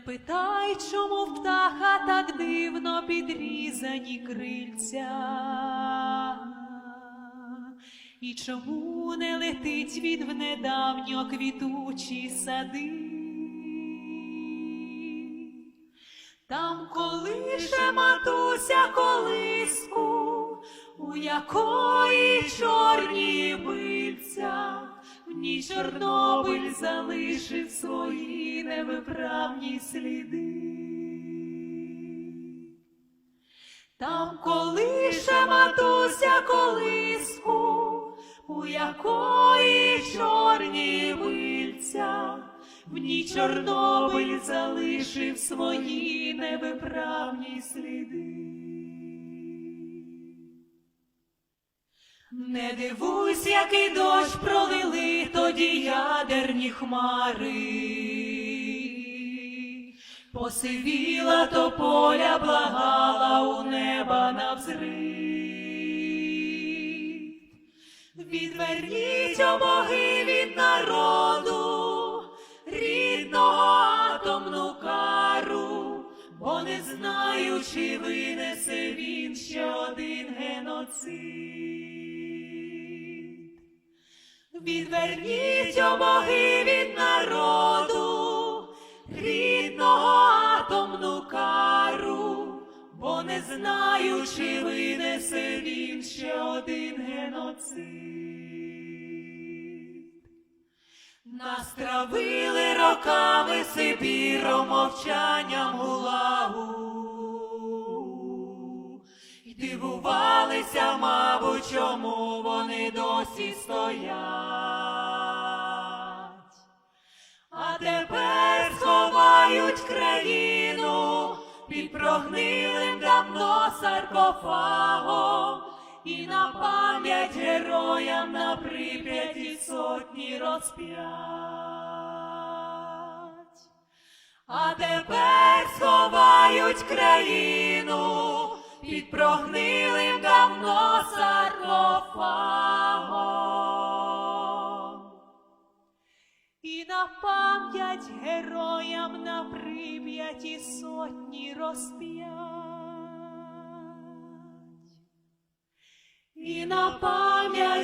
питай, чому в птаха так дивно підрізані крильця, і чому не летить він в недавньо квітучі сади. Там колише матуся колиску, у якої чорні бильця, в ній Чорнобиль залишив свої невиправні сліди. Там колише матуся колиску, у якої чорні бильця, в ній Чорнобиль залишив свої невиправні сліди. Не дивуйся, який дощ пролили тоді ядерні хмари. Посивіла тополя, благала у неба навзрив. Відверніть обоги від народу, рідного атомну кару, бо не знаю, чи винесе він ще один геноцид. Відверніть обоги від народу, рідного атомну кару, бо не знаю, чи винесе він ще один геноцид. Нас травили роками Сибіром, мовчанням гулагу. І дивувалися, мабуть, чому вони досі стоять. А тепер сховають країну під прогнилим давно саркофагом, і на пам'ять героям на прип'яті сотні розп'ять. А тепер сховають країну під прогнилим давно саркофагом. І на пам'ять героям на прип'яті сотні розп'ять. І на пам'ять